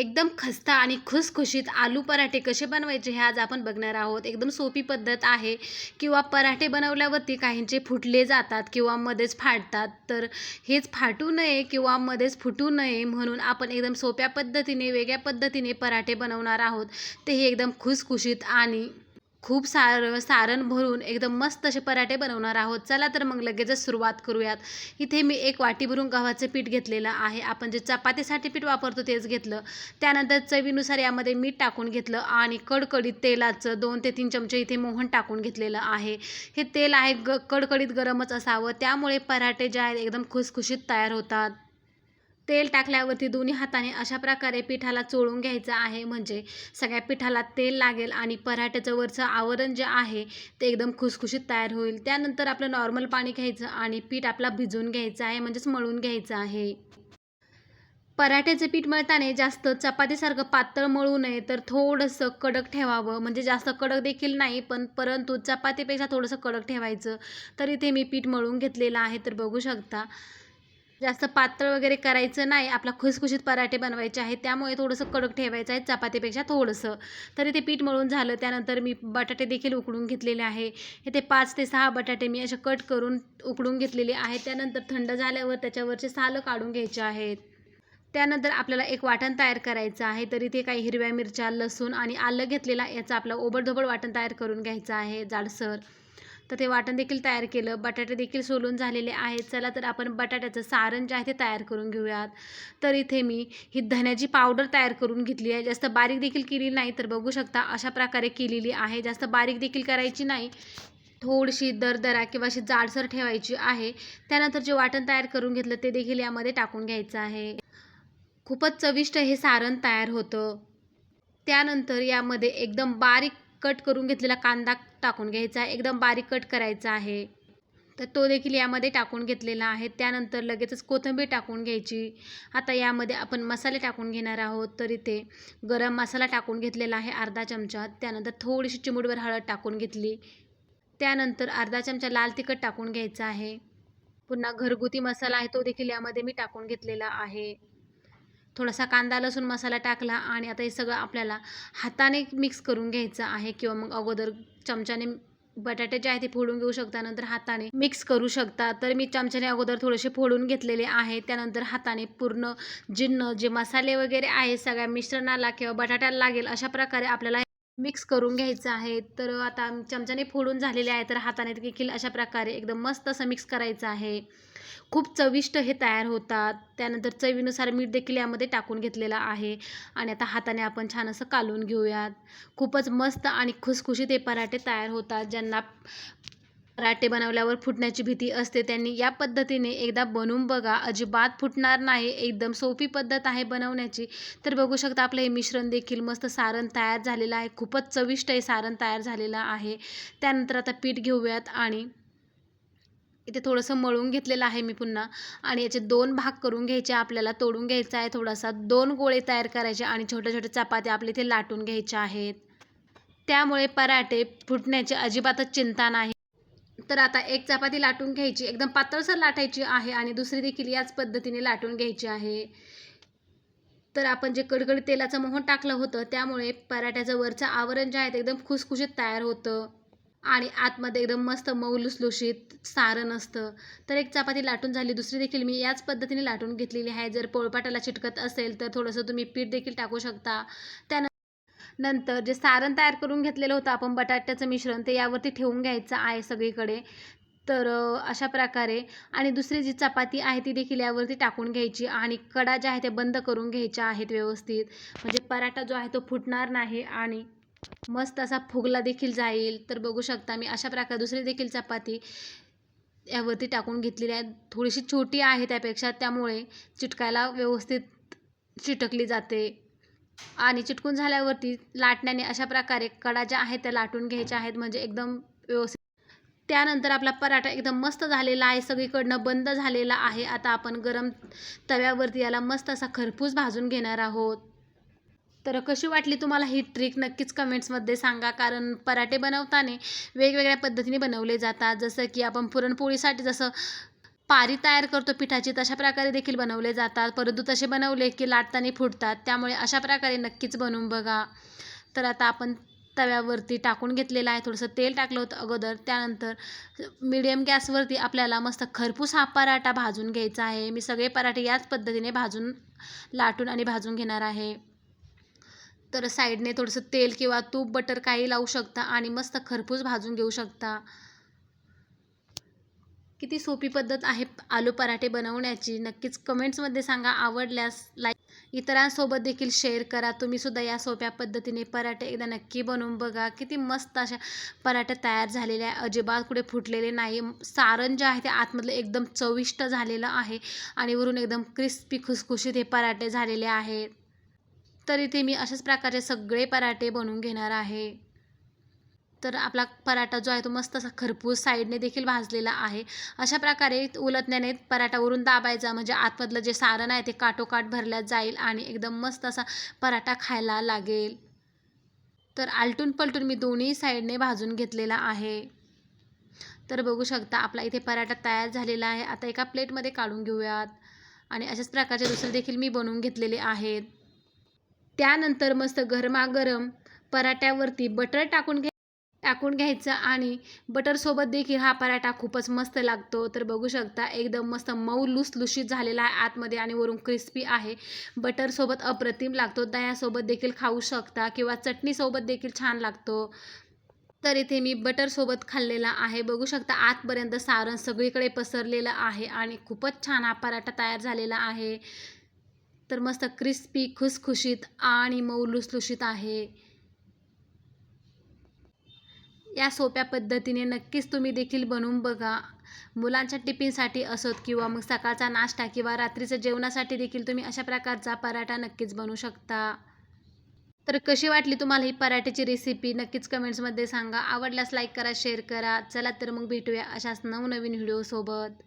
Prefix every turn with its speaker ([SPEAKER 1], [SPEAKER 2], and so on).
[SPEAKER 1] एकदम खस्ता आणि खुसखुशीत आलू पराठे कसे बनवायचे हे आज आपण बघणार आहोत. एकदम सोपी पद्धत आहे. किंवा पराठे बनवल्यावरती काहींचे फुटले जातात किंवा मध्येच फाटतात तर हेच फाटू नये किंवा मध्येच फुटू नये म्हणून आपण एकदम सोप्या पद्धतीने वेगळ्या पद्धतीने पराठे बनवणार आहोत. ते हे एकदम खुसखुशीत आणि खूप सार सारण भरून एकदम मस्त असे पराठे बनवणार आहोत. चला तर मग लगेचच सुरुवात करूयात. इथे मी एक वाटी भरून गव्हाचं पीठ घेतलेलं आहे. आपण जे चपातीसाठी पीठ वापरतो तेच घेतलं. त्यानंतर चवीनुसार यामध्ये मीठ टाकून घेतलं आणि कडकडीत तेलाचं दोन ते तीन चमचे इथे मोहन टाकून घेतलेलं आहे. हे तेल आहे ग कडकडीत गरमच असावं. त्यामुळे पराठे जे आहेत एकदम खुसखुशीत तयार होतात. तेल टाकल्यावरती दोन्ही हाताने अशा प्रकारे पिठाला चोळून घ्यायचं आहे. म्हणजे सगळ्या पिठाला तेल लागेल आणि पराठ्याचं वरचं आवरण जे आहे ते एकदम खुसखुशीत तयार होईल. त्यानंतर आपलं नॉर्मल पाणी घ्यायचं आणि पीठ आपला भिजवून घ्यायचं आहे म्हणजेच मळून घ्यायचं आहे. पराठ्याचं पीठ मळताना जास्त चपातीसारखं पातळ मळू नये तर थोडंसं कडक ठेवावं. म्हणजे जास्त कडक देखील नाही पण परंतु चपातीपेक्षा थोडंसं कडक ठेवायचं. तर इथे मी पीठ मळून घेतलेलं आहे तर बघू शकता. जास्त पातळ वगैरे करायचं नाही. आपला खुसखुशीत पराठे बनवायचे आहेत. त्यामुळे थोडंसं कडक ठेवायचं आहे चपातीपेक्षा थोडंसं. तरी ते पीठ मळून झालं. त्यानंतर मी बटाटे देखील उकडून घेतलेले आहे. हे ते पाच ते सहा बटाटे मी असे कट करून उकडून घेतलेले आहेत. त्यानंतर थंड झाल्यावर त्याच्यावरचे सालं काढून घ्यायचे आहेत. त्यानंतर आपल्याला एक वाटण तयार करायचं आहे. तर इथे काही हिरव्या मिरच्या लसूण आणि आलं घेतलेला याचा आपलं ओबडधोबड वाटण तयार करून घ्यायचं आहे. जाडसर. तर ते वाटण देखील तयार केलं. बटाटे देखील सोलून झालेले आहेत. चला तर आपण बटाट्याचं सारण जे आहे ते तयार करून घेऊयात. तर इथे मी ही धण्याची पावडर तयार करून घेतली आहे. जास्त बारीक देखील केली नाही तर बघू शकता अशा प्रकारे केलेली आहे. जास्त बारीक देखील करायची नाही. थोडीशी दरदरा किंवा अशी जाडसर ठेवायची आहे. त्यानंतर जे वाटण तयार करून घेतलं ते देखील यामध्ये टाकून घ्यायचं आहे. खूपच चविष्ट हे सारण तयार होतं. त्यानंतर यामध्ये एकदम बारीक कट करून घेतलेला कांदा टाकून घ्यायचा. आहे एकदम बारीक कट करायचा आहे. तर तो देखील यामध्ये टाकून घेतलेला आहे. त्यानंतर लगेचच कोथिंबीर टाकून घ्यायची. आता यामध्ये आपण मसाले टाकून घेणार आहोत. तर इथे गरम मसाला टाकून घेतलेला आहे अर्धा चमचा. त्यानंतर थोडीशी चिमुडभर हळद टाकून घेतली. त्यानंतर अर्धा चमचा लाल तिखट टाकून घ्यायचा आहे. पुन्हा घरगुती मसाला आहे तो देखील यामध्ये मी टाकून घेतलेला आहे. थोडासा कांदा लसूण मसाला टाकला आणि आता हे सगळं आपल्याला हाताने मिक्स करून घ्यायचं आहे किंवा मग अगोदर चमच्याने बटाटे जे आहे ते फोडून घेऊ शकता नंतर हाताने मिक्स करू शकता. तर मी चमच्याने अगोदर थोडेसे फोडून घेतलेले आहे. त्यानंतर हाताने पूर्ण जिन्न जे मसाले वगैरे आहे सगळ्या मिश्रणाला किंवा बटाट्याला लागेल अशा प्रकारे आपल्याला मिक्स करून घ्यायचं आहे. तर आता चमच्याने फोडून झालेले आहे तर हाताने देखील अशा प्रकारे एकदम मस्त असं मिक्स करायचं आहे. खूप चविष्ट हे तयार होतात. त्यानंतर चवीनुसार मीठ देखील यामध्ये टाकून घेतलेलं आहे. आणि आता हाताने आपण छान असं कालून घेऊयात. खूपच मस्त आणि खुसखुशीत हे पराठे तयार होतात ज्यांना पराठे बनवल्यावर फुटण्याची भीती असते. त्यांनी या पद्धतीने एकदा बनवून बघा. अजिबात फुटणार नाही. एकदम सोपी पद्धत आहे बनवण्याची. तर बघू शकता आपलं हे मिश्रण देखील मस्त सारण तयार झालेलं आहे. खूपच चविष्ट हे सारण तयार झालेलं आहे. त्यानंतर आता पीठ घेऊयात आणि इथे थोडंसं मळून घेतलेलं आहे मी पुन्हा. आणि याचे दोन भाग करून घ्यायचे. आपल्याला तोडून घ्यायचा आहे थोडासा. दोन गोळे तयार करायचे आणि छोट्या छोट्या चपात्या आपल्या इथे लाटून घ्यायच्या आहेत. त्यामुळे पराठे फुटण्याची अजिबातच चिंता नाही. तर आता एक चपाती लाटून घ्यायची एकदम पातळसर लाटायची आहे आणि दुसरी देखील याच पद्धतीने लाटून घ्यायची आहे. तर आपण जे कडकड तेलाचं मोहन टाकलं होतं त्यामुळे पराठ्याचं वरचं आवरण जे आहे ते एकदम खुसखुशीत तयार होतं. आणि आतमध्ये एकदम मस्त मऊ लुसलुशीत सारण असतं तर एक चपाती लाटून झाली दुसरी देखील मी याच पद्धतीने लाटून घेतलेली आहे. जर पोळपाटाला चिटकत असेल तर थोडंसं तुम्ही पीठ देखील टाकू शकता. त्यानंतर नंतर जे सारण तयार करून घेतलेलं होतं आपण बटाट्याचं मिश्रण ते यावरती ठेवून घ्यायचं आहे सगळीकडे. तर अशा प्रकारे. आणि दुसरी जी चपाती आहे ती देखील यावरती टाकून घ्यायची आणि कडा ज्या आहे त्या बंद करून घ्यायच्या आहेत व्यवस्थित. म्हणजे पराठा जो आहे तो फुटणार नाही आणि मस्त असा फुगला देखील जाईल. तर बघू शकता मी अशा प्रकारे दुसरी देखील चपाती यावरती टाकून घेतलेली आहे. थोडीशी छोटी आहे त्यापेक्षा त्यामुळे चिटकायला व्यवस्थित चिटकली जाते. आणि चिटकून झाल्यावरती लाटण्याने अशा प्रकारे कडा ज्या आहेत त्या लाटून घ्यायच्या आहेत म्हणजे एकदम व्यवस्थित. त्यानंतर आपला पराठा एकदम मस्त झालेला आहे सगळीकडनं बंद झालेला आहे. आता आपण गरम तव्यावरती याला मस्त असा खरपूस भाजून घेणार आहोत. तर कशी वाटली तुम्हाला ही ट्रिक नक्कीच कमेंट्समध्ये सांगा. कारण पराठे बनवताना वेगवेगळ्या पद्धतीने बनवले जातात. जसं की आपण पुरणपोळीसाठी जसं पारी तयार करतो पिठाची तशा प्रकारे देखील बनवले जातात. परंतु तसे बनवले की लाटताना फुटतात. त्यामुळे अशा प्रकारे नक्कीच बनवून बघा. तर आता आपण तव्यावरती टाकून घेतलेलं आहे. थोडंसं तेल टाकलं होतं अगोदर. त्यानंतर मिडियम गॅसवरती आपल्याला मस्त खरपूस हा पराठा भाजून घ्यायचा आहे. मी सगळे पराठे याच पद्धतीने भाजून लाटून आणि भाजून घेणार आहे. तर साईडने थोडंसं तेल किंवा तूप बटर काही लावू शकता आणि मस्त खरपूस भाजून घेऊ शकता. किती सोपी पद्धत आहे आलू पराठे बनवण्याची? नक्कीच कमेंट्समध्ये सांगा. आवडल्यास लाईक इतरांसोबत देखील शेअर करा. तुम्ही सुद्धा या सोप्या पद्धतीने पराठे एकदा नक्की बनवून बघा. किती मस्त अशा पराठे तयार झालेले आहे. अजिबात कुठे फुटलेले नाही. सारण जे आहे ते आतमधलं एकदम चविष्ट झालेलं आहे आणि वरून एकदम क्रिस्पी खुसखुशीत हे पराठे झालेले आहेत तर इथे मी अशाच प्रकारचे सगळे पराठे बनवून घेणार आहे. तर आपला पराठा जो आहे तो मस्त असा खरपूस साईडने देखील भाजलेला आहे. अशा प्रकारे उलटण्याने पराठावरून दाबायचा म्हणजे आतमधलं जे सारण आहे ते काटोकाट भरल्या जाईल आणि एकदम मस्त असा पराठा खायला लागेल. तर आलटून पलटून मी दोन्ही साईडने भाजून घेतलेला आहे. तर बघू शकता आपला इथे पराठा तयार झालेला आहे. आता एका प्लेटमध्ये काढून घेऊयात. आणि अशाच प्रकारचे दुसरे देखील मी बनवून घेतलेले आहेत. त्यानंतर मस्त गरमागरम पराठ्यावरती बटर टाकून घे टाकून घ्यायचं आणि बटरसोबत देखील हा पराठा खूपच मस्त लागतो. तर बघू शकता एकदम मस्त मऊ लुसलुशीत झालेला आहे आतमध्ये आणि वरून क्रिस्पी आहे. बटरसोबत अप्रतिम लागतो. दह्यासोबत देखील खाऊ शकता किंवा चटणीसोबत देखील छान लागतो. तर इथे मी बटरसोबत खाल्लेला आहे. बघू शकता आतपर्यंत सारण सगळीकडे पसरलेलं आहे आणि खूपच छान हा पराठा तयार झालेला आहे. तर मस्त क्रिस्पी खुसखुशीत आणि मऊ लुसलुशीत आहे. या सोप्या पद्धतीने नक्कीच तुम्ही देखील बनवून बघा. मुलांच्या टिफिनसाठी असोत किंवा मग सकाळचा नाश्ता किंवा रात्रीचं जेवणासाठी देखील तुम्ही अशा प्रकारचा पराठा नक्कीच बनवू शकता. तर कशी वाटली तुम्हाला ही पराठ्याची रेसिपी नक्कीच कमेंट्समध्ये सांगा. आवडल्यास लाईक करा शेअर करा. चला तर मग भेटूया अशाच नवनवीन व्हिडिओसोबत